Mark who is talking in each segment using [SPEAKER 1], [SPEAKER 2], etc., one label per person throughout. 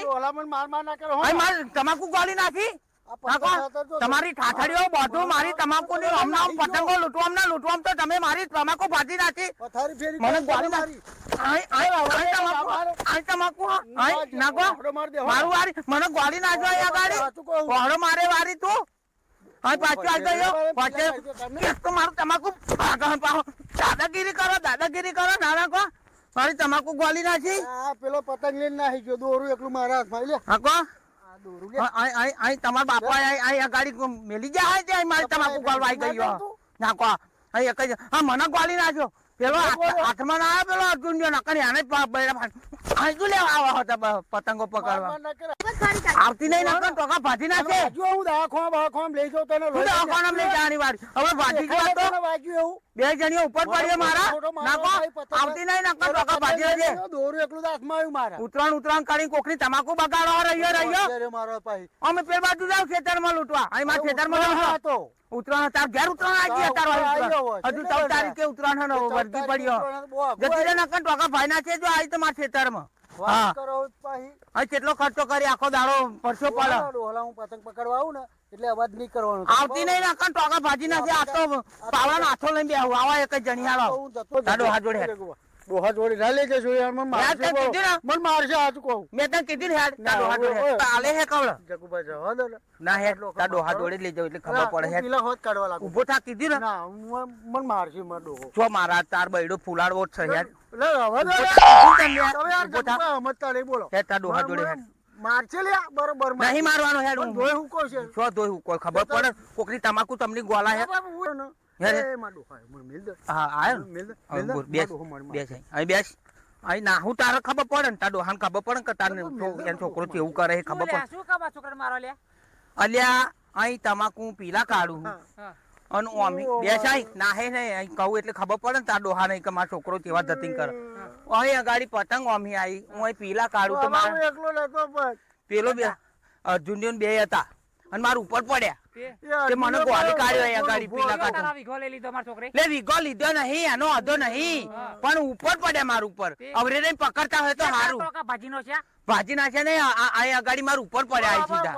[SPEAKER 1] અહીં અહીં મારે તમાકુ ગોળી નાખી? તમારી ઠાઠડીઓ બધું મારી તમાકુની હમણાં પતંગો લૂંટવામ ના લૂંટવામ તો તમે મારી તમાકુ ભાજી નાખી. મને ગોળી નાખી. તમાકુ દાદાગીરી કરો દાદાગીરી કરો ના નાખો મારી તમાકુ ગોળી નાખી?
[SPEAKER 2] પેલો પતંગ લઈને નાખી ગયો દોરું એકલું મારા હાથમાં. લે. આ
[SPEAKER 1] અહીં તમારા બાપા અહીં અગાડી મેલી જાય મારી તમાકુ ગોળવાઈ ગયો નાખો એક જ હા મને ગોળી નાખ્યો. પેલો હાથમાં ના પેલો અર્જુન જો નકરી આને શું લેવા આવા હતા પતંગો પકડવા.
[SPEAKER 2] ના.
[SPEAKER 1] આવતી નહીં નકર ટોકા ભાજી નાખે
[SPEAKER 2] જો હું દવાખાના બવાખાના લઈ જાઉં તને
[SPEAKER 1] શું
[SPEAKER 2] લઈ જાઉં.
[SPEAKER 1] લઈ જાણી વારી હવે ભાજી ગયો તો
[SPEAKER 2] વાગ્યું એવું
[SPEAKER 1] બે જણીઓ ઉપર પડીએ મારા. નાખો. આવતી નહીં નકર ટોકા ભાજી લેજે
[SPEAKER 2] દોરું એકલું હાથમાં આવ્યું મારા.
[SPEAKER 1] ઉતરાણ ઉતરાણ કરી કોકની તમાકુ બગાડો રહ્યો રહ્યો.
[SPEAKER 2] મારો
[SPEAKER 1] અમે પેલ બાજુ જાવ ખેતરમાં લૂંટવા. અહીં મારા ખેતરમાં લૂંટવા.
[SPEAKER 2] હતો.
[SPEAKER 1] ઉતરાણ તાર ઘેર ઉતરાણ આવી ગયા તારો. હજુ ચૌદ તારીખે ઉતરાણ નો વર્દી પડ્યો. જતી રે નકર ટોકા ભાઈ છે જો આવી તો મારા ખેતરમાં. હા. કેટલો ખર્ચો કરી આખો દાડો પરસો પડે.
[SPEAKER 2] હું પતંગ પકડવા આવું ને એટલે અવાજ નહીં કરવાનો.
[SPEAKER 1] આવતી નહીં નકર ટોકા ભાજી નાખી આ તો પાવડાનો હાથો લઈને બેહું. આવા એક જ જણી હાલો.
[SPEAKER 2] હું જતો
[SPEAKER 1] તારો હાથ જોડે.
[SPEAKER 2] ડોહા જોડી ના કે જોઈ યાર મને મારશે.
[SPEAKER 1] કીધું ને?
[SPEAKER 2] મને મારશે હાથ કહું.
[SPEAKER 1] મેં તને કીધું ને હેડ તા
[SPEAKER 2] ડોહા
[SPEAKER 1] જોડી. તાલે હે કવળ?
[SPEAKER 2] જગુભાઈ જવા દો ના.
[SPEAKER 1] હે તા ડોહા જોડી લઈ જાવ એટલે ખબર પડે
[SPEAKER 2] હે પેલા હોત કાઢવા લાગુ.
[SPEAKER 1] ઊભો થા કીધું ને?
[SPEAKER 2] ના મને મારશે મારો ડોહો.
[SPEAKER 1] જો મારા તાર બૈડો ફૂલાડવો છે
[SPEAKER 2] લે યાર.
[SPEAKER 1] તને યાર.
[SPEAKER 2] તમે યાર
[SPEAKER 1] થા.
[SPEAKER 2] જગુભાઈ સમજતા બોલો.
[SPEAKER 1] હે તા ડોહા જોડી હે
[SPEAKER 2] મારશે લે બરોબર.
[SPEAKER 1] નહીં મારવાનો હેડ હું
[SPEAKER 2] ધોઈ હું કહું છે?
[SPEAKER 1] શું ધોઈ હું કોઈ ખબર પડે? કોકની તમાકુ તમને ગોલા હે
[SPEAKER 2] હું
[SPEAKER 1] તારે ખબર પડે ને તાર ડોહાને ખબર પડે કે તાર છોકરો કેવું કરે એ ખબર પડે.
[SPEAKER 3] શું કામ આ મારો લે
[SPEAKER 1] અલ્યા અહીં તમાકુ પીલા કાઢું. અને ઓમી બેસ અહીં. ના નહીં અહીં કહું એટલે ખબર પડે ને તાર ડોહા નહીં કે મારો છોકરો કેવા જતી કરે. અહીં અગાડી પતંગ ઓમી આવી હું અહીં પીલા કાઢું તો. પેલો બે અર્જુન બે હતા. અને મારું ઉપર પડ્યા.
[SPEAKER 3] તે
[SPEAKER 1] મને ગોળી કાઢ્યો અહીંયા ગાડી પીલા. કાઢો.
[SPEAKER 3] તારા લઈ લીધો મારા છોકરે?
[SPEAKER 1] લે વીઘો લીધો નહીં એનો અધો નહીં. પણ ઉપર પડ્યા મારા ઉપર. અવરે નહીં પકડતા હોય તો સારું
[SPEAKER 3] ભાજીનો છે?
[SPEAKER 1] ભાજી નાખ્યા આ- આ આ અગાડી ઉપર પડ્યા સીધા.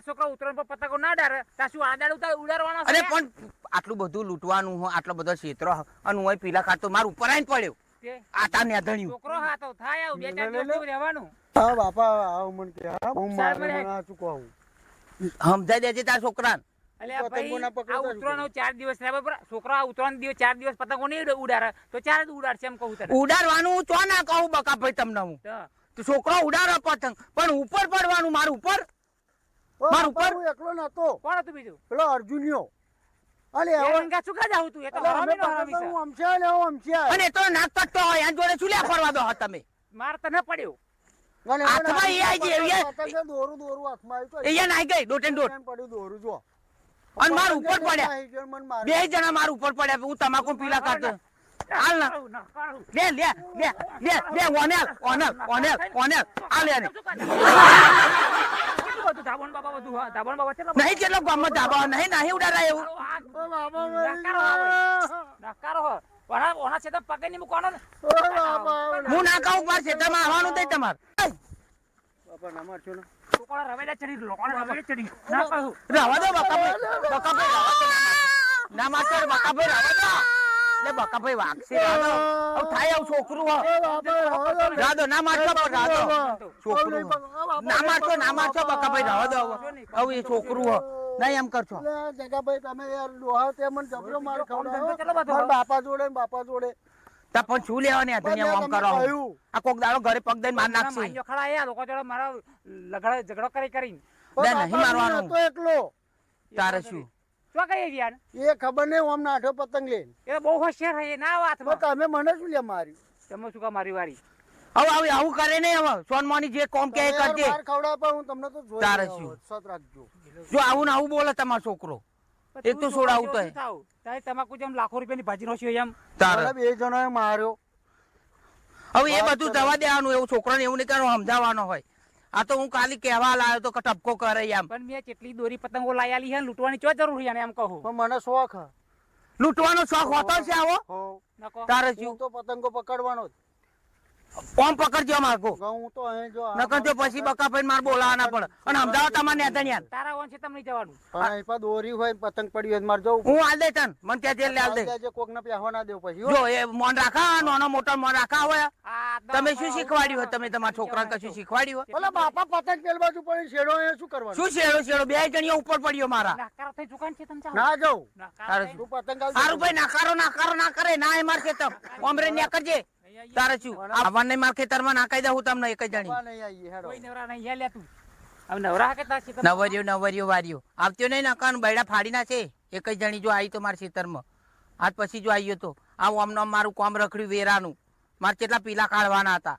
[SPEAKER 3] છોકરો- ઉતરણ પર પતંગો ના ડારે. ત્યાં શું આદાડ ઉતાર ઉડાડવાનો
[SPEAKER 1] અરે પણ આટલું બધું લૂંટવાનું હોય આટલો બધો ક્ષેત્ર અને હું પીલા ખાતો મારું ઉપર આવીને પડ્યો. આ તાર નેધણ્યું.
[SPEAKER 3] છોકરો હા તો થાય આવું બે ચાર
[SPEAKER 2] લે, લે,
[SPEAKER 3] દિવસ રહેવાનું.
[SPEAKER 2] હા બાપા આવ મને કે હા, હું મારે
[SPEAKER 3] મને-
[SPEAKER 2] મને
[SPEAKER 1] સમજાઈ દેજે તાર છોકરાને.
[SPEAKER 3] એટલે ભાઈ આ
[SPEAKER 2] જ
[SPEAKER 3] ચાર દિવસ રહ્યા બરાબર? છોકરા આ દિવસ ચાર દિવસ પતંગો નહીં ઉડાડે. તો ચાર જ ઉડાડશે એમ કહું તને.
[SPEAKER 1] ઉડાડવાનું ચો ના કહું બકા ભાઈ તમને હું?
[SPEAKER 3] તો.
[SPEAKER 1] તો છોકરો ઉડાડો પતંગ. પણ ઉપર પડવાનું મારું ઉપર? મારું ઉપર?
[SPEAKER 2] હું એકલો નતો.
[SPEAKER 3] કોણ હતું બીજું?
[SPEAKER 2] પેલો અર્જુનિયો. અલે
[SPEAKER 3] એ
[SPEAKER 2] આવો-
[SPEAKER 3] રંગા શું તું? એ તો હરામી છે.
[SPEAKER 2] હું અમથ્યા ને આવો અમથ્યા.
[SPEAKER 1] અને તો નાક કટતો હોય એના જોડે શું લ્યા ફરવા દો તમે?
[SPEAKER 3] માર તો ન પડ્યો.
[SPEAKER 1] હાથમાં એ આઈ ગઈ, એ-
[SPEAKER 2] દોરું દોરું હાથમાં આવ્યું તો.
[SPEAKER 1] અહીંયા નાઈ ગઈ દોટે દોટ
[SPEAKER 2] પડ્યું દોરું જો.
[SPEAKER 1] અને માર ઉપર પડ્યા.
[SPEAKER 2] નાહી ગયો ને મને માર્યો.
[SPEAKER 1] બે જણા માર ઉપર પડ્યા હું તમાકુ પીલા કાઢતો હાલ ના. લે લે લે લે લે ઓનેલ ઓનેલ ઓનેલ ઓનેલ. આ લે ને નહીં કેટલો ગામમાં ધાબા નહીં નહીં ઉડાડાય એવું.
[SPEAKER 3] ઓના ઓના છે પગે ની મૂકવાનો ને?
[SPEAKER 2] ઓ બાબા
[SPEAKER 1] હું ના કહું મારા ખેતરમાં આવવાનું થઈ તમારે.
[SPEAKER 2] બાપા ના મારશો ને.
[SPEAKER 3] લોકોના રવેડા ચડી લોકોના રવેડા ચડી ના કહું
[SPEAKER 1] રવા દો ના દો. લે વાગશે થાય આવું છોકરું હો.
[SPEAKER 2] ને.
[SPEAKER 1] મારતો પણ ના મારતો ના મારતો. હવે એ હો. નહીં એમ કરશો.
[SPEAKER 2] જગાભાઈ તમે યાર લોહા તે મને જબરો માર ખવડાવ્યો.
[SPEAKER 3] કેટલો બધો?
[SPEAKER 2] મારા બાપા જોડે બાપા જોડે.
[SPEAKER 1] તા પણ શું લેવાની આ ધનિયા આમ કરો? આ કોક દાડો ઘરે પગ દઈને માર નાખશે.
[SPEAKER 3] માન્યો ખડા એ લોકો જોડે મારા લગડા ઝઘડો કરી કરીને.
[SPEAKER 1] બે નહીં મારવાનો.
[SPEAKER 2] તો એકલો.
[SPEAKER 1] તારે શું?
[SPEAKER 3] ગયા
[SPEAKER 2] એ ખબર નહીં ઓમ નાઠો પતંગ લઈને.
[SPEAKER 3] એ બહુ હોશિયાર છે ના વાત
[SPEAKER 2] તમે મને શું લે માર્યું?
[SPEAKER 3] તમે શું કા મારી વારી?
[SPEAKER 1] હવે હવે આવું કરે નહીં હવે. સોનમોની જે કોમ કે કરજે.
[SPEAKER 2] માર ખવડાવો પણ હું તમને તો જોઈ
[SPEAKER 1] તારે શું?
[SPEAKER 2] રાખજો.
[SPEAKER 1] જો આવું ને આવું બોલે તમારો છોકરો. એક તો
[SPEAKER 3] તું
[SPEAKER 1] છોડાવું
[SPEAKER 3] છોકરા
[SPEAKER 1] તો
[SPEAKER 3] જેવો શું થાવ? તારે તમાકુ જેમ લાખો રૂપિયાની ભાજી નો છે એમ.
[SPEAKER 1] તારે.
[SPEAKER 2] બે જણાએ માર્યો.
[SPEAKER 1] હવે એ બધું દવા દેવાનું એવું છોકરાને એવું નહીં કરવાનું સમજાવવાનો હોય. આ તો હું કાલી કહેવા લાવ્યો તો ટપકો કરે એમ.
[SPEAKER 3] પણ મેં કેટલી દોરી પતંગો લાયાલી છે ને લૂંટવાની ચો જરૂર છે એમ કહું.
[SPEAKER 2] પણ મને શોખ
[SPEAKER 1] લૂંટવાનો શોખ હોતો છે આવો.
[SPEAKER 2] હો.
[SPEAKER 1] તારે શું?
[SPEAKER 2] તો પતંગો પકડવાનો જ.
[SPEAKER 1] ઓમ પકડજો મારકો
[SPEAKER 2] હું તો અહીં જો
[SPEAKER 1] નકર તો પછી બકા પૈન માર બોલાવાના પણ. અને અમદાવાદ તમારે નેતા યાર
[SPEAKER 3] તારા વંશે તમને જવાનું.
[SPEAKER 2] પણ અહીં પા દોરી હોય પતંગ પડી હોય માર જવું
[SPEAKER 1] હું આલ દે તન. મને ત્યાં જેલ આલ દે.
[SPEAKER 2] જે કોક ને પહેવા ના દેવ પછી
[SPEAKER 1] જો એ મોન રાખા નાનો મોટો મોન રાખા હોય. તમે શું શીખવાડ્યું હોય? તમે તમારા છોકરાને કશું શીખવાડ્યું હોય?
[SPEAKER 2] ઓલા બાપા પતંગ પેલ બાજુ પડી શેડો એ શું કરવાનું?
[SPEAKER 1] શું શેડો શેડો? બે જણીઓ ઉપર પડ્યો મારા.
[SPEAKER 3] નાકારો થઈ દુકાન છે તમે
[SPEAKER 2] ના જાઉં.
[SPEAKER 3] નાકારો
[SPEAKER 2] તું પતંગ આલ
[SPEAKER 1] સારું ભાઈ નાકારો નાકારો ના કરે ના એ માર તમ ઓમરે ન્યા કરજે. તારે શું? આવવાને માર ખેતરમાં નાખાઈ દઉં તમને એક જ જણી
[SPEAKER 2] નહીં આવીએ હેડો.
[SPEAKER 3] કોઈ નવરા નહીં હે લે તું. હવે નવરા કે તાર છે તમે?
[SPEAKER 1] નવરિયો નવરિયો વાર્યો આવતો નહીં નકાન બૈડા ફાડી નાખે એક જ જણી જો આવી તો મારા ખેતરમાં. આજ પછી જો આવ્યો તો આ આમનો મારું કોમ રખડ્યું વેરાનું. મારે કેટલા પીલા કાઢવાના હતા.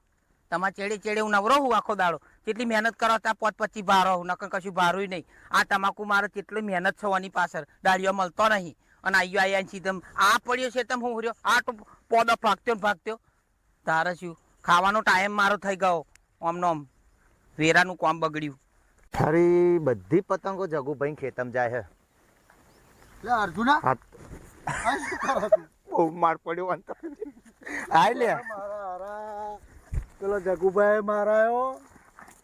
[SPEAKER 1] તમારે ચેડે ચેડે હું નવરો હું આખો દાડો. કેટલી મહેનત કરો ત્યાં પોત પછી ભારો હું નકર કશું ભારું નહીં. આ તમાકુ મારે કેટલી મહેનત થવાની પાછળ. દાડીઓ મળતો નહીં. અને આયો આયા સીધમ આ પડ્યો છે તમ હું રહ્યો આ તો પોદો ભાગત્યો ને ભાગત્યો. તારે શું ખાવાનો ટાઈમ મારો થઈ ગયો. આમ નોમ. વેરાનું કોમ બગડ્યું.
[SPEAKER 4] તારી બધી પતંગો જગુભાઈ ખેતમ જાય છે
[SPEAKER 2] લે અર્જુના
[SPEAKER 4] હા
[SPEAKER 2] આ શું કરો તું?
[SPEAKER 4] બહુ માર પડ્યો અંતર આ લે.
[SPEAKER 2] પેલો જગુભાઈ મારાયો.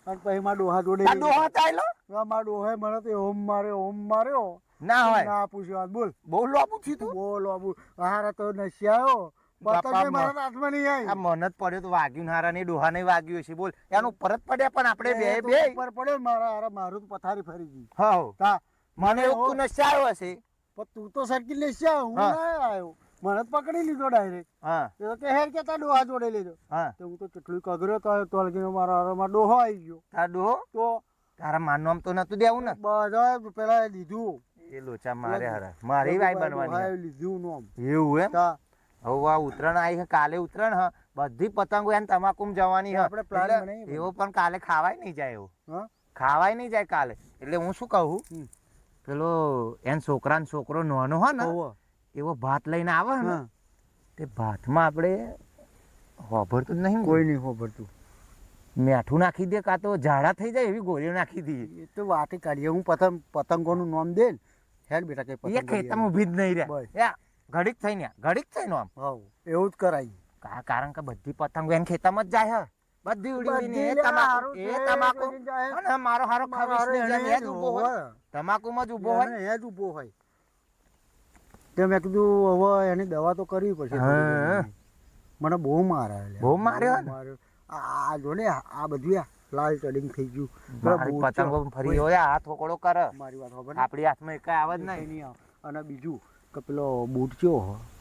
[SPEAKER 2] અને પછી મારા ડોહા જોડે
[SPEAKER 4] ડોહા ચાલ્યો
[SPEAKER 2] મારા ડોહાએ મને તો ઓમ માર્યો ઓમ માર્યો.
[SPEAKER 4] ના હોય.
[SPEAKER 2] ના પૂછ્યો બોલ બોલ.
[SPEAKER 4] લો લોબુ તું.
[SPEAKER 2] બોલ બાબુ હારા તો નસી
[SPEAKER 4] બાપા
[SPEAKER 2] પતંગે
[SPEAKER 4] મ-
[SPEAKER 2] મારા હાથમાં નહીં
[SPEAKER 4] આ
[SPEAKER 2] આવી
[SPEAKER 4] મને જ પડ્યો તો વાગ્યું હારા નહીં ડોહા નહીં વાગ્યું છે બોલ. એનું પરત પડ્યા પણ આપણે બે બે.
[SPEAKER 2] ઉપર પડ્યો મારા હારા મારું પથારી ફરી ગઈ.
[SPEAKER 4] હા મને એવું તું નશાયો હશે.
[SPEAKER 2] પણ તું તો સરકી લેશ્યા હું આવ્યો. મને પકડી લીધો ડાયરેક્ટ.
[SPEAKER 4] હા.
[SPEAKER 2] તો કે હેર કે ડોહા જોડે લેજો
[SPEAKER 4] હા.
[SPEAKER 2] તો હું તો કેટલું કગર્યો તો તો લગીને મારા હારામાં ડોહો આવી ગયો.
[SPEAKER 4] તાર ડોહો?
[SPEAKER 2] તો
[SPEAKER 4] તારા માનનું આમ તો નતું દેવું ને?
[SPEAKER 2] બધા પેલા લીધું.
[SPEAKER 4] એ લોચા મારે હારા. મારી વાય બનવાની
[SPEAKER 2] લીધું નોમ.
[SPEAKER 4] એવું એમ? હવે આ ઉત્તરાયણ આવી છે કાલે ઉત્તરાયણ હ બધી પતંગો એને તમાકુમ જવાની હ. એવો પણ કાલે ખાવાય નહીં જાય એવું.
[SPEAKER 2] હા?
[SPEAKER 4] ખાવાય નહીં જાય કાલે. એટલે હું શું કહું? પેલો એન છોકરાનો છોકરો નાનો હ ને એવો ભાત લઈને આવે ને તે ભાતમાં આપણે હોભરતું જ નહીં
[SPEAKER 2] કોઈ નહીં હોભરતું
[SPEAKER 4] મેઠું નાખી દે કાં તો ઝાડા થઈ જાય એવી ગોળીઓ નાખી દઈએ.
[SPEAKER 2] એ તો વાતે કાઢીએ. હું પતંગ પતંગોનું નામ દે ને. હેડ બેટા કઈ
[SPEAKER 4] એ
[SPEAKER 2] પતંગ
[SPEAKER 4] ખેતરમાં ઊભી જ નહીં. યા. ઘડીક થઈને ઘડીક થઈને આમ
[SPEAKER 2] હવ એવું જ કરાય
[SPEAKER 4] કા- કારણ કે બધી પતંગો એને ખેતરમાં જ જાય હે બધી ઉડી ઉડીને
[SPEAKER 2] બધી
[SPEAKER 4] એ તમાકુ
[SPEAKER 2] હારું
[SPEAKER 4] એ
[SPEAKER 2] છે,
[SPEAKER 4] તમાકુ
[SPEAKER 2] બધી જાય.
[SPEAKER 4] અને મારો હારો
[SPEAKER 2] મારો એને
[SPEAKER 4] એ જ ઊભો હોય
[SPEAKER 2] હોવે.
[SPEAKER 4] તમાકુમાં જ ઊભો હોય
[SPEAKER 2] એને એ જ ઊભો હોય તે મેં કીધું હવે એની દવા તો કરવી પડશે
[SPEAKER 4] હા.
[SPEAKER 2] થોડી ઘણી. મને બહુ મારે.
[SPEAKER 4] બહુ માર્યો ને?
[SPEAKER 2] માર્યો. આ જો ને આ બધું આ લાલ ચડિંગ થઈ ગયું
[SPEAKER 4] મારી. પતંગો ફરી હોય હાથ વકોડો કરે
[SPEAKER 2] મારી વાત ખબર
[SPEAKER 4] આપણી હાથમાં એકાય આવે જ નહીં
[SPEAKER 2] નહીં આવે. અને બીજું કે પેલો બૂટ ચો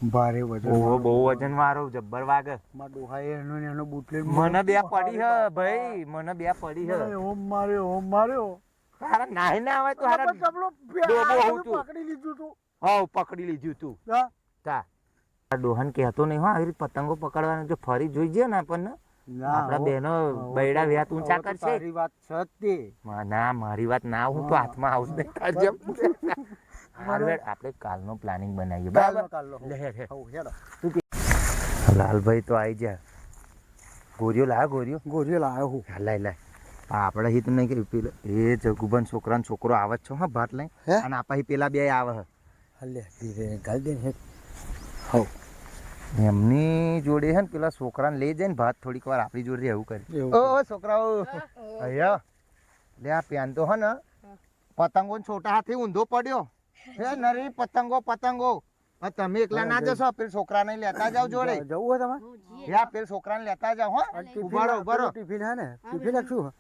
[SPEAKER 2] ભારે વજન
[SPEAKER 4] ઓહો બહુ વજન વાળો જબ્બર વાગે.
[SPEAKER 2] માં ડોહાએ એનો ને એનો બૂટ લઈને
[SPEAKER 4] મને બે પડી હ ભાઈ મને બે પડી હ.
[SPEAKER 2] ઓમ માર્યો ઓમ માર્યો.
[SPEAKER 4] તારા નાહી ના આવે તો હારા ડોબો
[SPEAKER 2] હું
[SPEAKER 4] તું.
[SPEAKER 2] પકડી લીધું તું.
[SPEAKER 4] હવ પકડી લીધું તું.
[SPEAKER 2] હા?
[SPEAKER 4] તા. આ ડોહન કહેતો નહીં હો આવી રીતે પતંગો પકડવાનું જો ફરી જોઈ જાય ને આપણને.
[SPEAKER 2] ના
[SPEAKER 4] આપણા
[SPEAKER 2] હો.
[SPEAKER 4] બહેનો બૈડા
[SPEAKER 2] તો-
[SPEAKER 4] વ્યાત ઊંચા કરશે.
[SPEAKER 2] તારી વાત છે તે.
[SPEAKER 4] ના મારી વાત ના હું તો હાથમાં આવું તાર જેમ હારું આપણે કાલનો પ્લાનિંગ બનાવીએ. બરાબર. લાલભાઈ તો આવી જા ગોરીઓ લાવ ગોરીઓ?
[SPEAKER 2] ગોરીઓ લાવ્યો હું.
[SPEAKER 4] હા, લાય લાય. પણ આપણે હિત નહીં કે પેલો એ જગુબન છોકરાનો છોકરો આવે જ છો હા ભાત લઈ? અને આપા પેલા બે આવે હે.
[SPEAKER 2] હલે ધીરે ગાલ દે હે હો
[SPEAKER 4] એમની જોડે હે ને પેલા છોકરાને લઈ જાય ને ભાત થોડીક વાર આપણી જોડે રહેવું કરે.
[SPEAKER 2] એવું
[SPEAKER 4] ઓ છોકરાઓ. અહીંયા લે આ પેન તો હે ને પતંગો ને છોટા હાથે ઊંધો પડ્યો. હે નરી પતંગો પતંગો. તમે એકલા ના જશો પેલ છોકરાને લેતા જાવ જોડે.
[SPEAKER 2] જવું હોય તમારે?
[SPEAKER 4] યા પેલ છોકરાને લેતા જાવ હો.
[SPEAKER 2] ઉભારો
[SPEAKER 4] ઊભા રહો ઊભા રહો
[SPEAKER 2] પેલું ટિફિન હે ને? ટિફિન શું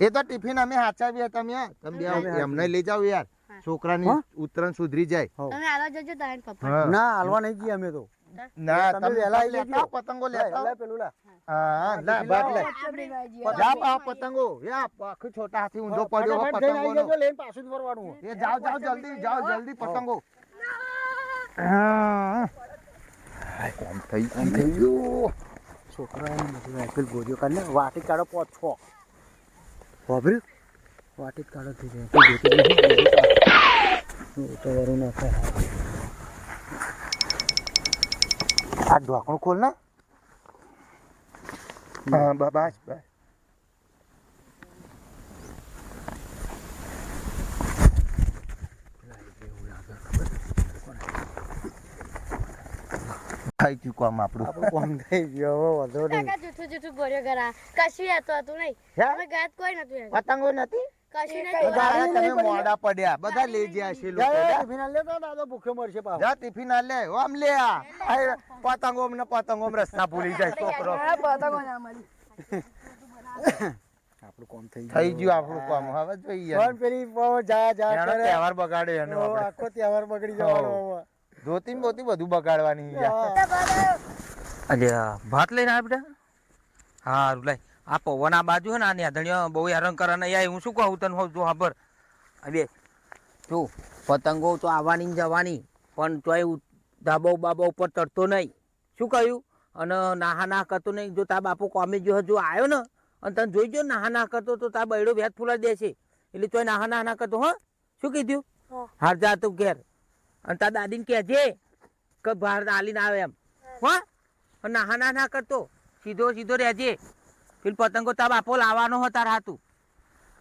[SPEAKER 4] એ તો ટિફિન અમે હાચાવી તમે તમે બે એમને લઈ જાવ યાર. છોકરાની? ઉતરણ સુધરી જાય.
[SPEAKER 5] તમે આલો જજો તારા પપ્પા
[SPEAKER 2] ના આલવા નહીં જઈએ અમે તો.
[SPEAKER 4] ના
[SPEAKER 2] તમે વેલા
[SPEAKER 4] લેતા પતંગો
[SPEAKER 2] લે,
[SPEAKER 4] લેતા
[SPEAKER 2] પેલું લે.
[SPEAKER 4] હા લે ભાગ લે.
[SPEAKER 2] આપણે
[SPEAKER 4] જાઓ પતંગો. એ આ છોટા હાથી ઊંધો પડ્યો હો
[SPEAKER 2] ફટાફટ જઈને આવી
[SPEAKER 4] પતંગોનો.
[SPEAKER 2] જજો, લઈને પાછું ફરવાનું.
[SPEAKER 4] એ જાઓ જાઓ જલ્દી જાઓ જલ્દી પતંગો. હા કોમ થઈ કોમ થઈ ગયું
[SPEAKER 2] છોકરાઓને રાઇફલ ગોળીઓ કાઢને વાટી કાઢો છો વાપર્યું વાટી કાઢો થઈ જાય જ તો વરું ના થાય
[SPEAKER 4] આ ઢોકણું ખોલ ને. હા બ- બસ બસ થઈ ગયું કામ આપણું
[SPEAKER 2] આપણું કોમ થઈ ગયો હવે વધો નહીં
[SPEAKER 5] કાકા જૂઠું જૂઠું બોલ્યો ઘરા કશું યાતો હતું નહીં? અમે ગાત કોઈ નતું
[SPEAKER 4] પતંગો નથી તમે મોડા પડ્યા. બધા લઈ ગયા છે લોકો
[SPEAKER 2] જા,
[SPEAKER 4] જા.
[SPEAKER 2] ટિફિન આલી લેતો દાદો ભૂખ્યો મરશે પાછો.
[SPEAKER 4] જા ટિફિન આ આમ લે આ. આ પતંગો ને પતંગો રસ્તા ભૂલી જાય છોકરો.
[SPEAKER 2] આપણું કોમ થઈ
[SPEAKER 4] થઈ ગયું. આપણું કામ. હવે જોઈએ.
[SPEAKER 2] પણ પેલી જા જા કરે.
[SPEAKER 4] તહેવાર બગાડે એનો આપણે.
[SPEAKER 2] આખો તહેવાર બગડી જવાનો
[SPEAKER 4] ધોતી ને બોતી બધું બગાડવાની
[SPEAKER 1] અલ્યા ભાત લઈને આવ્યા બેટા. હારું લાય. આ પવન આ બાજુ હે ને આ નેધણીઓ બહુ હેરાન કરે ને યાર હું શું કહું તને હોઉં જો ખબર. હવે જો પતંગો તો આવવાની ને જવાની પણ તોય ધાબો બાબા ઉપર ચડતો નહીં. શું કહ્યું? અને નાહા ના કરતો નહીં. જો તા બાપુ કોમે જો હજુ આવ્યો ને અને તને જોઈ જો નાહા ના કરતો તો તા બૈડો ભેદ ફૂલા દેશે. એટલે તોય નાહા ના ના કરતો હો. શું કીધું. હાર જા તું ઘેર. અને તા દાદીને કહેજે કે બહાર આલીને આવે એમ. હા. નાહા ના ના કરતો. સીધો સીધો રહેજે. પેલી પતંગો તાર બાપો લાવવાનો હતો તાર હાતું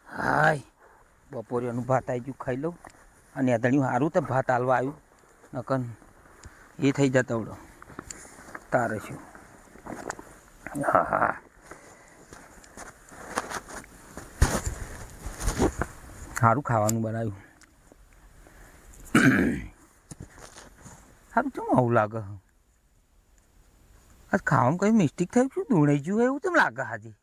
[SPEAKER 1] હાય, બપોરે એનું ભાત આવી ગયું, ખાઈ લઉં. અને અદણ્યું સારું તો ભાત હાલવા આવ્યું. નકન એ થઈ જતો આવડો. તારે શું? હા હા. સારું ખાવાનું બનાવ્યું. સારું ચમ આવું લાગે? આજ ખાવામાં કઈ મિસ્ટેક થયું શું ધૂણાઈ ગયું એવું કેમ લાગે હાજી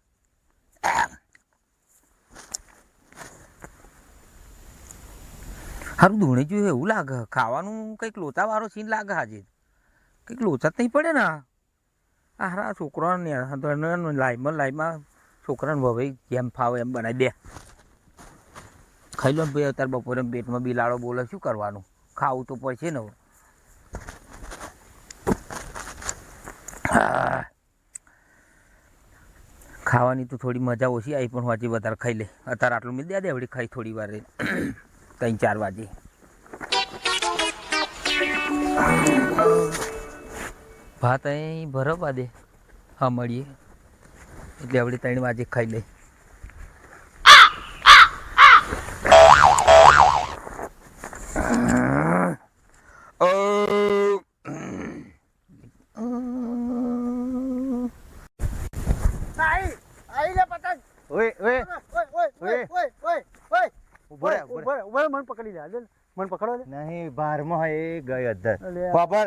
[SPEAKER 1] સારું ધૂણાઈ ગયું એવું લાગે. ખાવાનું કંઈક લોચાવાળો સીન લાગે હાજી કંઈક લોચા જ નહીં પડે ને આ. હારા છોકરાને લાઈમાં લાઈમાં છોકરાને ભવે જેમ ફાવે એમ બનાવી દે. ખાઈ લો ભાઈ, અત્યારે બપોરે પેટમાં બિલાડો બોલે, શું કરવાનું? ખાવું તો પડશે ને હવે. હા. ખાવાની તો થોડી મજા ઓછી આવી, પણ હજી વધારે ખાઈ લે. અત્યારે આટલું મિલ દે વળી ખાઈ થોડી વાર. ત્રણ ચાર વાગે. ભાત અહીં ભરવા દે. હા, મળીએ. એટલે આપણે ત્રણ વાગે ખાઈ લે
[SPEAKER 2] આઈ, આઈ લે પતંગ.
[SPEAKER 4] ઓય ઓય
[SPEAKER 2] ઓય, ઓય, ઓય, ઓય, ઓય, ઓય.
[SPEAKER 4] ઊભો રહે,
[SPEAKER 2] ઊભો ઊભો ઊભો રહે, પકડી લે હાલ. પકડો લે.
[SPEAKER 4] નહીં બારમાં એ ગઈ અધર. ખબર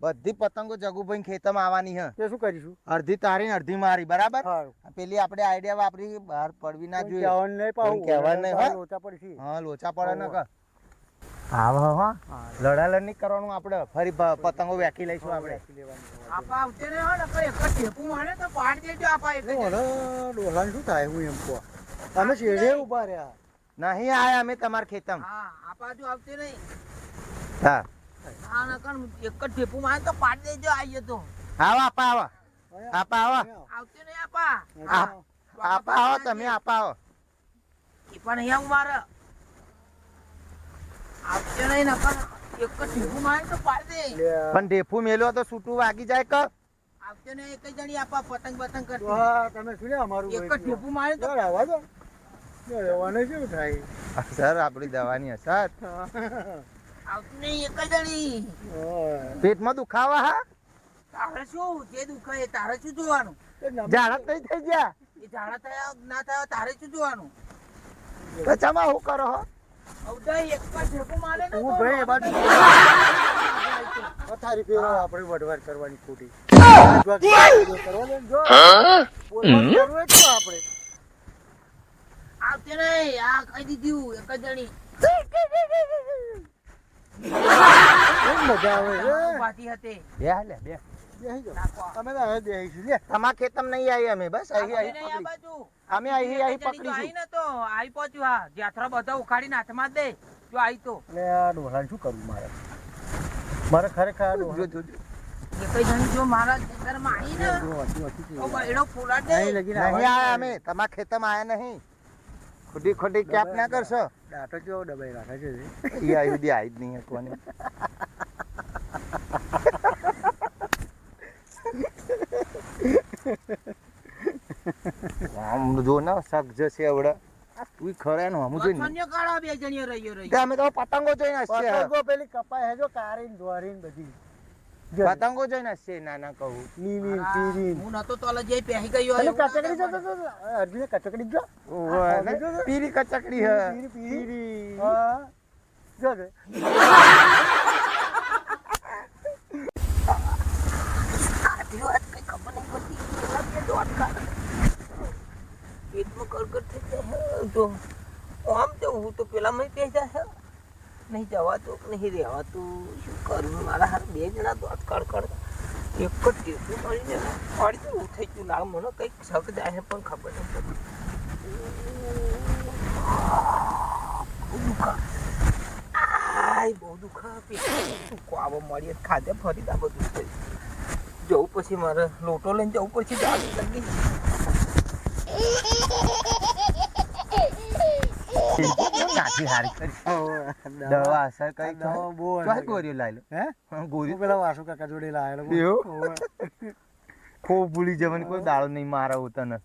[SPEAKER 4] બધી પતંગો જગુભાઈ ખેતરમાં આવવાની હે.
[SPEAKER 2] તે શું કરીશું?
[SPEAKER 4] અડધી તારી ને અડધી મારી બરાબર? પેલી આપણે આઈડિયા વાપરી બહાર પડવી ના જોઈએ.
[SPEAKER 2] નહીં
[SPEAKER 4] નહીં, હા?
[SPEAKER 2] લોચા પડશે.
[SPEAKER 4] હા લોચા પડે ને કા હા લડાલડ નહીં કરવાનું આપણે ફરી પતંગો વેકી લઈશું આપણે.
[SPEAKER 1] આપા આવતે ને હો ને એક જ ટેપુ તો પાડ દેજો આપા એક જ.
[SPEAKER 2] શું થાય હું એમ કહું. અમે શેઢે ઊભા રહ્યા.
[SPEAKER 4] નહીં આયા અમે તમારા ખેતમ.
[SPEAKER 1] હા આ બાજુ આવતી નહીં.
[SPEAKER 4] હા.
[SPEAKER 1] હા નકર એક જ ટેપુ મારે તો પાડ દેજો આઈએ તો.
[SPEAKER 4] આવો આપા આવો. આપા આવો.
[SPEAKER 1] આવતે નહીં આપા.
[SPEAKER 4] આપા આવો તમે આપા આવો.
[SPEAKER 1] એ પણ અહીંયા આવતે નહીં નકર એક જ ટેપુ મારે તો પાડ દે.
[SPEAKER 4] પણ ઢેફું મેલ્યો તો છૂટું વાગી જાય કે?
[SPEAKER 1] આવતે નહીં એક જ જણી આપા પતંગ પતંગ કરતી.
[SPEAKER 2] તમે શું અમારું
[SPEAKER 1] એક જ
[SPEAKER 2] હોય
[SPEAKER 1] મારે તો
[SPEAKER 2] આવા દો. રહેવાનું શું થાય?
[SPEAKER 4] અસર આપણી દવાની અસર.
[SPEAKER 1] એક જ જણી.
[SPEAKER 4] પેટમાં દુખાવા હા?
[SPEAKER 1] તારે શું? જે દુખાય તારે શું જોવાનું?
[SPEAKER 2] નમ-
[SPEAKER 4] નહીં થઈ ગયા.
[SPEAKER 1] એ થયા ના થયા તારે શું જોવાનું?
[SPEAKER 4] તો ચમા હું કરો હો?
[SPEAKER 1] અવતા એક મારે ને
[SPEAKER 2] તું ભાઈ એ બાજુ પથારી ફેરવો આપણે વઢવાટ કરવાની ખોટી. કરવા દે જો. કરવું તો આપણે
[SPEAKER 1] આવતે નહીં આ કહી દીધું એક જ જણી.
[SPEAKER 2] મજા આવે છે?
[SPEAKER 1] હતી.
[SPEAKER 4] બે લે બે.
[SPEAKER 2] બેસી તો હવે બેસીશું લે.
[SPEAKER 4] તમારા ખેતમ નહીં આવી અમે બસ અમે
[SPEAKER 1] પહોંચ્યું હા. જાથરા બધા ઉખાડીને હાથમાં દે. જો આઈ તો.
[SPEAKER 2] એટલે આ ડોહાને શું મારે? મારે ખરેખર આ
[SPEAKER 4] જો, જો.
[SPEAKER 1] તો
[SPEAKER 4] તમારા ખેતમ આયા નહીં. ખોટી ખોટી કેપ ના કરશો?
[SPEAKER 2] દાટો કેવો દબાઈ રાખે છે
[SPEAKER 4] એ આ સુધી આવી જ નહીં કોને. આમ જો ને શક જશે આવડે. તું ખરે ને હમું જોઈને
[SPEAKER 1] અછન્યો કાળો બે જણીઓ રહ્યો રહ્યો
[SPEAKER 4] અમે તો પતંગો જોઈને
[SPEAKER 2] પતંગો પેલી કપાય હે જો કારીન ધોરીન બધી.
[SPEAKER 4] પતંગો જોઈને છે નાના કહું.
[SPEAKER 2] લીલી પીરી.
[SPEAKER 1] હું નતો તો અલગ જઈ પહેરી ગયો અને
[SPEAKER 2] કચકડી જો જો, જો. કચકડી જો
[SPEAKER 4] પીરી કચકડી હ.
[SPEAKER 2] પીરી પીરી. હા જો
[SPEAKER 1] કાઢ. પેટમાં થઈ જાય. જો. આમ તો હું તો પેલા માં પેઈ જાય નહીં જવાતું કે નહીં રહેવાતું? શું કરું? મારા હાર બે જણા દોઢ કાઢ કાઢ એક જ ટેકું મળીને પાડી તો થઈ ગયું. લાગ મને કંઈક શક જાય પણ ખબર બહુ દુખા આય, બહુ દુખા પેટ આવો મળીએ. ખાધે ફરી આ બધું જવું પછી મારે લોટો લઈને જવું પછી દાળ લાગી
[SPEAKER 4] નાથી હારી મારા તને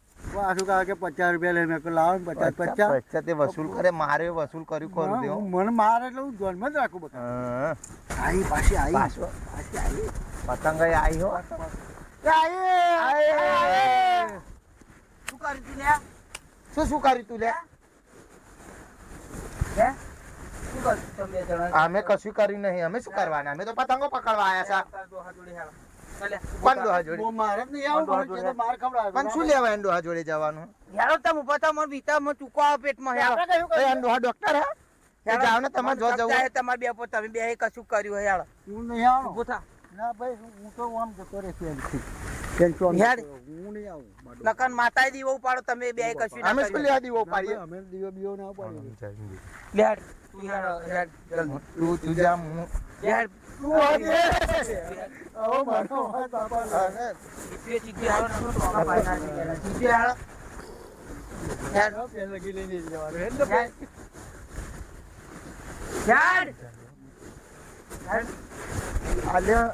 [SPEAKER 4] વસૂલ કરે મારે વસૂલ કર્યું ખરું
[SPEAKER 2] મને મારે એટલે હું ધ્યાનમાં જ રાખું બધા. આઈ પાછી આઈ
[SPEAKER 4] પતંગ આઈ હો
[SPEAKER 1] શું કર્યું તું લે
[SPEAKER 4] શું શું કર્યું તું લે
[SPEAKER 1] હે શું કરી તમે બે જણા
[SPEAKER 4] અમે કશું કર્યું નહીં અમે શું કરવાના? અમે તો પતંગો પકડવા આવ્યા છે
[SPEAKER 1] જોડે
[SPEAKER 2] મારે નહીં આવું માર ખવડાવે.
[SPEAKER 4] પણ શું લેવા જોડે જવાનું?
[SPEAKER 1] તમે મને ચૂકો આવે પેટમાં હેળો.
[SPEAKER 2] આપણે કયું
[SPEAKER 4] એ
[SPEAKER 2] કર્યું?
[SPEAKER 4] એન ડોહા ડોક્ટર હે? જાવ ને તમે જો જવું.
[SPEAKER 1] તમારે બે તમે બેય કશું કર્યું.
[SPEAKER 2] હું નહીં આવું. ના ભાઈ હું હું તો આમ જતો રહીશ એમથી.
[SPEAKER 1] યાર. નકર માતાએ દીવો ઉપાડો તમે બે કશું
[SPEAKER 4] અમે શું. લેવા દીવો પાડીએ
[SPEAKER 2] ભાઈ, અમે દીવો બીવો ના પાડીએ.
[SPEAKER 1] લે હેડ. તું હેળો,
[SPEAKER 4] તું તું જા હું
[SPEAKER 1] હેડ.
[SPEAKER 2] આવો મારો ભાઈ બાપા લે.
[SPEAKER 1] ચીપીએ ચીપીએ હાલો, નકર ટોકા પાડી નાખી. ચીપીએ હાલો. હેડ.
[SPEAKER 2] પેન લગી લઈને જવાનું. હેડ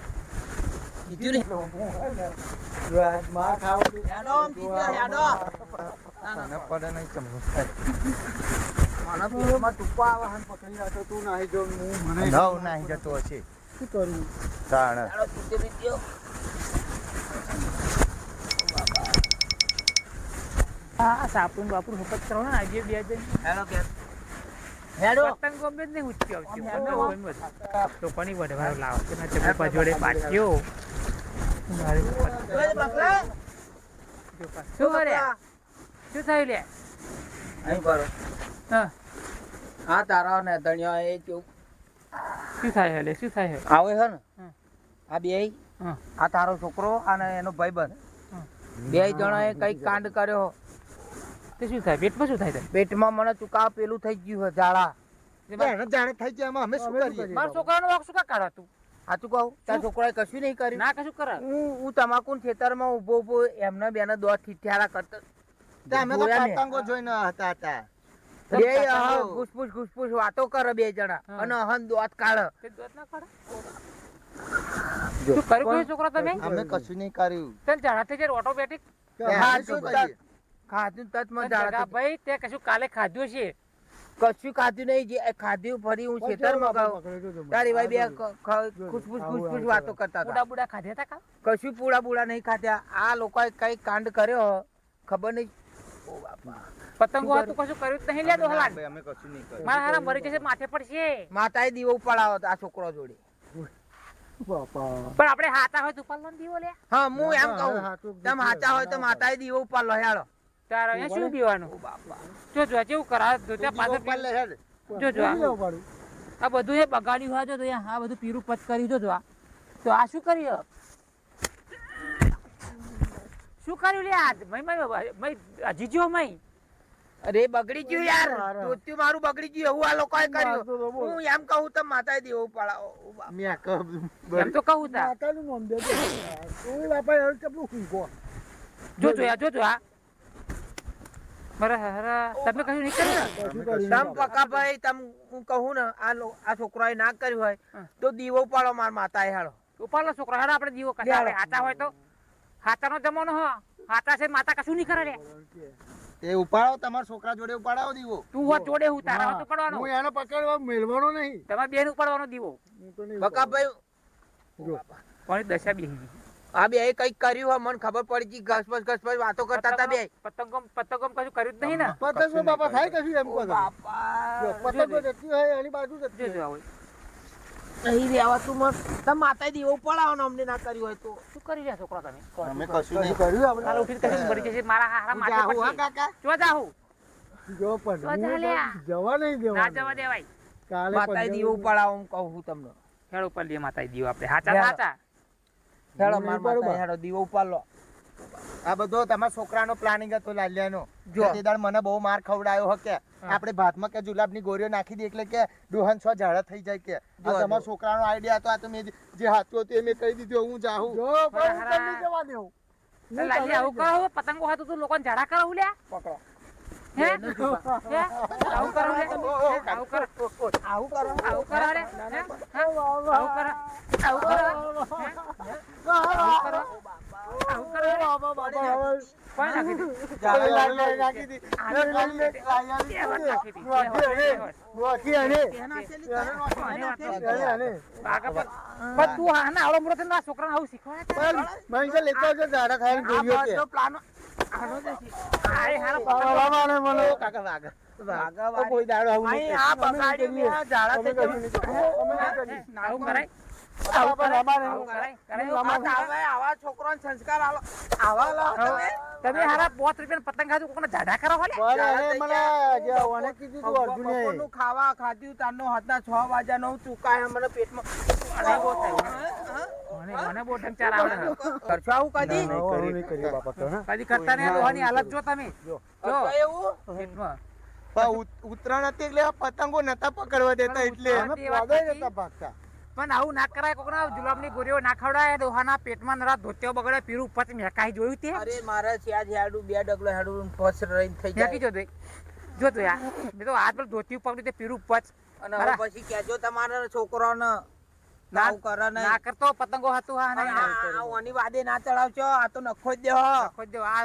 [SPEAKER 4] નાહી જતો હશે
[SPEAKER 2] શું કરું
[SPEAKER 6] ને આજે બે જણ
[SPEAKER 1] હેડો, ઘેર. હેડો.
[SPEAKER 6] પતંગ ગમે જ નહીં ઉચકી આવતી પતંગ ગમે જ. લોકોની વઢવારો લાવો કે ના પાછ્યો શું થયું લે
[SPEAKER 1] અહીં કરો.
[SPEAKER 6] હા
[SPEAKER 1] આ તારા ને ધણિયા એ ચૂપ
[SPEAKER 6] શું થાય શું થાય હે?
[SPEAKER 1] આવે હે ને. આ બે. આ તારો છોકરો અને એનો ભાઈબંધ. બે જણાએ કંઈક કાંડ કર્યો
[SPEAKER 6] તે શું થાય પેટમાં શું થાય?
[SPEAKER 1] પેટમાં મને ચુકાવ પેલું થઈ ગયું છે ઝાડા
[SPEAKER 4] જાણે થઈ ગયા એમાં અમે શું કરીએ?
[SPEAKER 6] મારા છોકરાનો વાંક શું કાઢા તું
[SPEAKER 1] સાચું કહું તારા છોકરાએ કશું નહીં કર્યું?
[SPEAKER 6] ના કશું કરે
[SPEAKER 1] હું હું તમાકુ ખેતરમાં ઊભો ઊભો એમને બેને દોઢ ઠીઠ્યારા કરતા
[SPEAKER 4] અમે તો પતંગો જોઈને હતા હતા.
[SPEAKER 1] બે
[SPEAKER 6] પતંગો.
[SPEAKER 1] અહં ઘૂસપૂસ ઘૂસપૂસ વાતો કરે બે જણા. અને અહન દોત કાઢે.
[SPEAKER 6] દોત ના કાઢે? શું કર્યું કોઈ છોકરો તમે?
[SPEAKER 4] અમે કશું નહીં કર્યું.
[SPEAKER 6] તને ઝાડા થઈ ઓટોમેટિક
[SPEAKER 1] ખાધું તત ખાધું તતમાં
[SPEAKER 6] જગા
[SPEAKER 1] ઝાડા
[SPEAKER 6] ભાઈ તે કશું કાલે ખાધું છે
[SPEAKER 1] કશું ખાધું નહીં જે ખાધું ફરી હું ખેતરમાં ગયો. તારી ભાઈ બે ખુશબુશ ખુશબુશ વાતો કરતા હતા.
[SPEAKER 6] બુડા ખાધ્યા હતા
[SPEAKER 1] કશું પૂડા બુડા નહીં ખાધ્યા આ લોકોએ કઈ કાંડ કર્યો. ખબર નહીં. ઓ બાપા.
[SPEAKER 6] પતંગો હતું કશું કર્યું જ નહીં. લે તો હલાક
[SPEAKER 4] અમે કશું નહીં કર્યું.
[SPEAKER 6] મારા હારા મરી જશે માથે પડશે.
[SPEAKER 1] માતાએ દીવો ઉપાડાવો હતો આ છોકરો જોડે.
[SPEAKER 6] પણ આપણે હાથા હોય તો ઉપાડવાનો દીવો લે.
[SPEAKER 1] હા હું એમ કહું. તમે હાચા હોય તો માતાએ દીવો ઉપર લહેડો
[SPEAKER 6] તારે અહીંયા શું પીવાનું? જો જો જેવું કરા જો ત્યાં પાછળ જો જો આ.
[SPEAKER 2] કેવી
[SPEAKER 6] બધું એ બગાડ્યું હોય જો તો અહીંયા આ બધું પીરું પચ કર્યું જો જો આ. તો આ શું કર્યું? શું કર્યું લે આ? મય મય મય જીજો મય.
[SPEAKER 1] અરે બગડી ગયું યાર. ધોતિયું મારું બગડી ગયું એવું આ લોકોએ કર્યું. હું એમ કહું તો માતાએ દેવું પડાવો
[SPEAKER 4] મેં કહું.
[SPEAKER 6] એમ તો કહું તા
[SPEAKER 2] માતાનું નામ દે દે. બાપા યાર કેટલું ઊંઘો.
[SPEAKER 6] જો જોયા આ જો જોયા તમે કશું નહીં કર્યું?
[SPEAKER 1] તમ
[SPEAKER 2] પકા
[SPEAKER 1] ભાઈ તમ હું કહું ને આ આ છોકરાએ ના કર્યું હોય તો દીવો ઉપાડો માર માતાએ હાલો
[SPEAKER 6] ઉપાડો છોકરા. હાડો આપણે દીવો કશા હાતા હોય તો? હાતાનો જમાનો હો. હાતા છે માતા કશું નહીં કરે રે.
[SPEAKER 4] તે ઉપાડો તમારા છોકરા જોડે ઉપાડાવો દીવો.
[SPEAKER 6] તું હોત જોડે હું તારા હોત પડવાનો
[SPEAKER 2] હું એને પકડવા મેળવાનો નહીં.
[SPEAKER 6] તમારે બેન ઉપાડવાનો દીવો.
[SPEAKER 2] બકા
[SPEAKER 1] ભાઈ
[SPEAKER 6] કોણ દશા બેહી?
[SPEAKER 1] આ બે કંઈક કર્યું હોય મને ખબર પડી ગઈ ઘસપસ ઘસપસ વાતો કરતા હતા બે.
[SPEAKER 6] પતંગો પતંગો કશું કર્યું જ નહીં ને?
[SPEAKER 2] પતંગો બાપા થાય કશું એમ કહો
[SPEAKER 1] બાપા.
[SPEAKER 2] પતંગો જતી હોય એની બાજુ જતી હોય.
[SPEAKER 1] નહીં રેવા તું મત તમ દીવો પડાવો અમને ના કર્યું હોય તો.
[SPEAKER 6] શું કરી રહ્યા છોકરા તમે?
[SPEAKER 4] અમે કશું નહીં
[SPEAKER 2] કર્યું આપણે?
[SPEAKER 6] કાલે ઉઠીને કશું મરી જશે મારા હારા માથે
[SPEAKER 4] જાહુ હા કાકા?
[SPEAKER 6] જો જાહું
[SPEAKER 2] જો પણ હું જવા નહીં
[SPEAKER 6] ના જવા દેવાય.
[SPEAKER 2] કાલે
[SPEAKER 1] માતાએ
[SPEAKER 2] પંદર
[SPEAKER 1] પડાવો હું કહું તમને.
[SPEAKER 6] ખેડ ઉપર લે માતા દીવો આપણે. હાચા
[SPEAKER 1] હેડો.
[SPEAKER 6] હાચા?
[SPEAKER 1] હેડો માર
[SPEAKER 2] બરોબર.
[SPEAKER 1] હેડો દીવો ઉપાડલો.
[SPEAKER 4] આ બધો તમારા છોકરાનો પ્લાનિંગ હતો લાલ્યાનો.
[SPEAKER 1] જો.
[SPEAKER 4] તે દાડ મને બહુ માર ખવડાયો હકે આપણે ભાતમાં કે જુલાબની ગોળીઓ નાખી દે એટલે કે દોહન છો ઝાડા થઈ જાય કે. આ તમારા છોકરાનો આઈડિયા હતો આ તો મેં જે- હાથું હતું એ મેં કહી દીધું હું જાઉં.
[SPEAKER 2] જો પણ હું તમને જવા દેવું.
[SPEAKER 6] તો લાલી આવું પતંગો હાથું તો લોકોને ઝાડા કરાવું લ્યા.
[SPEAKER 1] પકડો.
[SPEAKER 6] હે? હે? આવું શીખવાડે
[SPEAKER 2] લેતો કે.
[SPEAKER 1] બધો પ્લાન
[SPEAKER 4] કાકા
[SPEAKER 2] કોઈ દાડો
[SPEAKER 1] તમે.
[SPEAKER 6] હારા રૂપિયા પતંગ ખાધું કરો
[SPEAKER 2] મને કીધું તું અર્જુને.
[SPEAKER 1] ખાવા તારનો છ ચૂકાય મને પેટમાં.
[SPEAKER 6] મને બહુ ઢંચાર
[SPEAKER 1] કરશો આવું કદી.
[SPEAKER 6] કદી કરતા નહીં હાલત જો તમે. જો.
[SPEAKER 1] એવું?
[SPEAKER 6] પેટમાં.
[SPEAKER 4] ઉત્તરાયણ હતી એટલે પતંગો નતા પકડવા દેતા એટલે.
[SPEAKER 2] ભાગતા.
[SPEAKER 6] પણ આવું ના કરાય કોકના જુલાબની ગોરીઓ ના ખવડાય ડોહાના પેટમાં નરા ધોતિયો બગડે પીરું પચ મેકાઈ જોયું તે?
[SPEAKER 1] અરે મારે સ્યાજ હેડું બે ડગલો હેડું ફસ રહીને થઈ
[SPEAKER 6] મેકી
[SPEAKER 1] જાય
[SPEAKER 6] જો તે જો તો યાર મે તો હાથ પર ધોતિયું પકડ્યું તે પીરું પચ
[SPEAKER 1] અને પછી કહેજો તમારા છોકરાને ના કરે
[SPEAKER 6] ના. કરતો પતંગો હતું હા
[SPEAKER 1] આ ઓની વાદે ના ચડાવજો આ તો નખો જ દેહો
[SPEAKER 6] ખોજ દો આ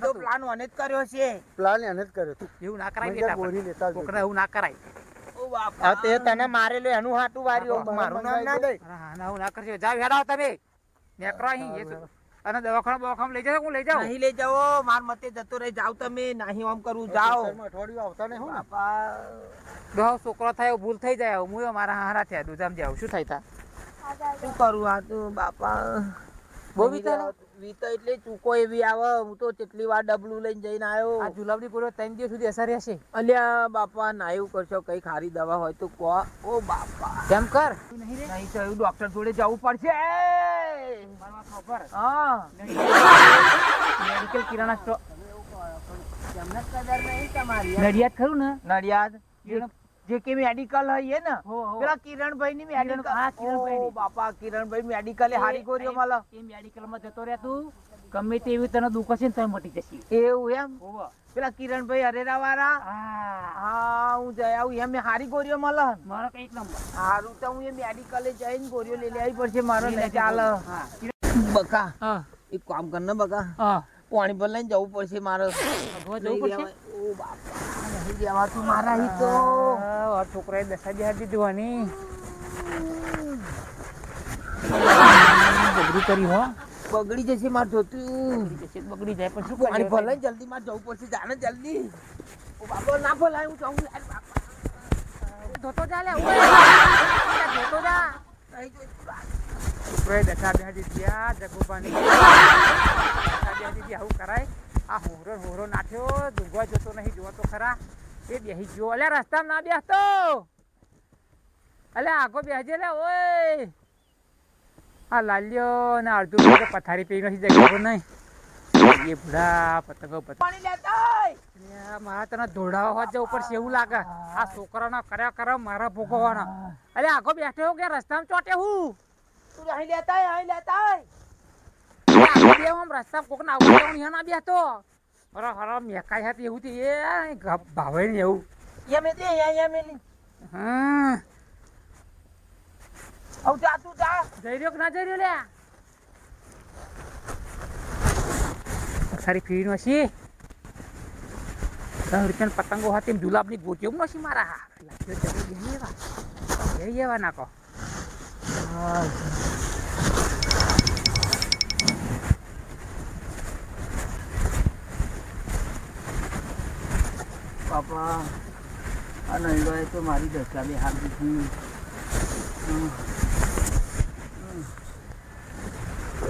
[SPEAKER 6] શું
[SPEAKER 1] પ્લાન ઓને જ કર્યો છે.
[SPEAKER 2] પ્લાન એને જ કર્યો.
[SPEAKER 6] એવું ના કરાય બેટા એવું ના કરાય.
[SPEAKER 4] આ તે તને મારેલો એનું હાટું વાર્યું. મારું નામ ના દે.
[SPEAKER 6] હા ના, હું ના કરજો. જાવ હેડાવ તમે. નેકરો અહીં અને દવાખાના બવાખાના લઈ જાઓ હું લઈ જાવ
[SPEAKER 1] નહીં લઈ જાવ માર મતે જતો રહી. જાવ તમે. નહીં આમ કરવું
[SPEAKER 2] જાવ અઠવાડિયું આવતા નહીં હું
[SPEAKER 1] બાપા.
[SPEAKER 6] છોકરો થાય ભૂલ થઈ જાય હું મારા હારા થયા દુધામ જાવ શું થાય તા?
[SPEAKER 1] શું કરું આ તો બાપા?
[SPEAKER 6] બહુ વિચાર
[SPEAKER 1] વીતો એટલે ચૂકો એવી આવે. હું તો કેટલી વાર ડબલું લઈને જઈને
[SPEAKER 6] આ
[SPEAKER 1] આવ્યો
[SPEAKER 6] જુલાબની પૂરો ત્રણ દિવસ સુધી અસર રહેશે?
[SPEAKER 1] અલ્યા બાપા ના એવું કરશો કઈ ખારી દવા હોય તો કહો. ઓ બાપા.
[SPEAKER 6] કેમ કર?
[SPEAKER 1] નહીં તો એવું ડોક્ટર જોડે જવું પડશે.
[SPEAKER 6] ખબર
[SPEAKER 1] હા.
[SPEAKER 6] મેડિકલ કિરાણા સ્ટોર નડિયાદ ખરું ને?
[SPEAKER 1] નડિયાદ જે કે મેડિકલ ને.
[SPEAKER 6] હો હો.
[SPEAKER 1] પેલા કિરણભાઈ ની મેડિકલ
[SPEAKER 6] હા, કિરણભાઈની.
[SPEAKER 1] ઓ બાપા કિરણભાઈ મેડિકલ હારી ગોરીઓ મળે
[SPEAKER 6] એ મેડિકલમાં જતો રહે તું ગમે તેવી તને દુઃખ હશે ને તમે મટી જશે.
[SPEAKER 1] એવું એમ. પેલા કિરણભાઈ હરેરા વાળા
[SPEAKER 6] હા
[SPEAKER 1] હા જઈ આવું. એમ હારી ગોરીઓ મળે
[SPEAKER 6] મારો કંઈક નંબર.
[SPEAKER 1] હારું તો હું એ મેડિકલે જઈને ગોરીઓ લઈ લેવી પડશે મારો ને ચાલ બકા એક કામ કર ને બકા.
[SPEAKER 6] હા.
[SPEAKER 1] પાણી પર લઈને જવું પડશે મારે.
[SPEAKER 6] જવું પડશે?
[SPEAKER 1] ઓ બાપા. નહીં જવાતું મારા હી તો
[SPEAKER 6] આ છોકરાએ દસ બિહાર દીધું બગડી કરી હો.
[SPEAKER 1] બગડી જશે માર જોતું.
[SPEAKER 6] બગડી જાય પણ શું
[SPEAKER 1] પાણી ભલે જલ્દી મારે જવું પડશે જાને જલ્દી. ઓ બાપા ના ભલાય હું જવું યાર બાપા
[SPEAKER 6] ધોતો જા લે. ધોતો જા. છોકરાએ દસા બિહાર દીધી આ જગુબાની. દસા દીધી આવું કરાય. આ હોરો હોરો નાખ્યો દુગવા જોતો નહીં જોવા તો ખરા. એ બેહી ગયો. અલ્યા રસ્તામાં ના બેસતો. અલ્યા આગો બેસજે લે ઓય. આ લાલ્યો ને અડધું બધું પથારી પી નથી જગ્યા નહીં. એ ભૂડા પતંગો પતંગ. મારા તને ધોડાવા હોત જવું પડશે એવું લાગે. આ છોકરાનો કર્યા કરે મારા ભોગવવાનો. અરે આગો બેઠો કે રસ્તામાં ચોટે હું?
[SPEAKER 7] તું અહીં લેતા અહીં લેતા
[SPEAKER 6] બે આમ રસ્તા કોક ના આવું ત્યાં ના બેસતો અરે હરા મેકાઈ હતી એવું થી એ ભાવે ને એવું.
[SPEAKER 7] મેલી, અહીંયા, અહીંયા મેલી.
[SPEAKER 6] હા
[SPEAKER 7] આવ જા તું જા.
[SPEAKER 6] જઈ રહ્યો કે ના જઈ રહ્યો લે સારી ફીડ નથી દસ રૂપિયાની પતંગો હતી ગુલાબની ગોટીઓ નથી મારા લાગ્યો જરૂર લઈ ના લઈ
[SPEAKER 1] બાપા. આ નૈવાએ તો મારી દશા બે હાથ દીધી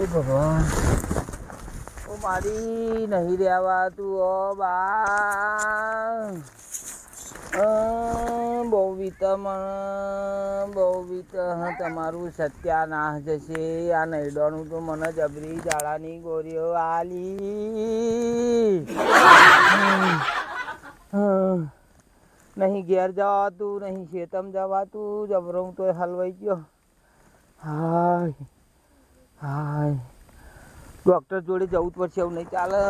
[SPEAKER 1] ઓ ભગવાન. ઓ મારી, નહીં રહેવા તું ઓ બા બહુ વિતમણ બહુ વિત તમારું સત્યાનાશ જશે. આ નૈડોનું તો મને જબરી જાળાની ગોરીઓ આલી. નહીં ઘેર જવાતું, નહીં ખેતમ જવાતું, જબરો તો હલવાઈ ગયો. હાય હાય. ડોક્ટર જોડે જવું જ પડશે, એવું નહીં ચાલે.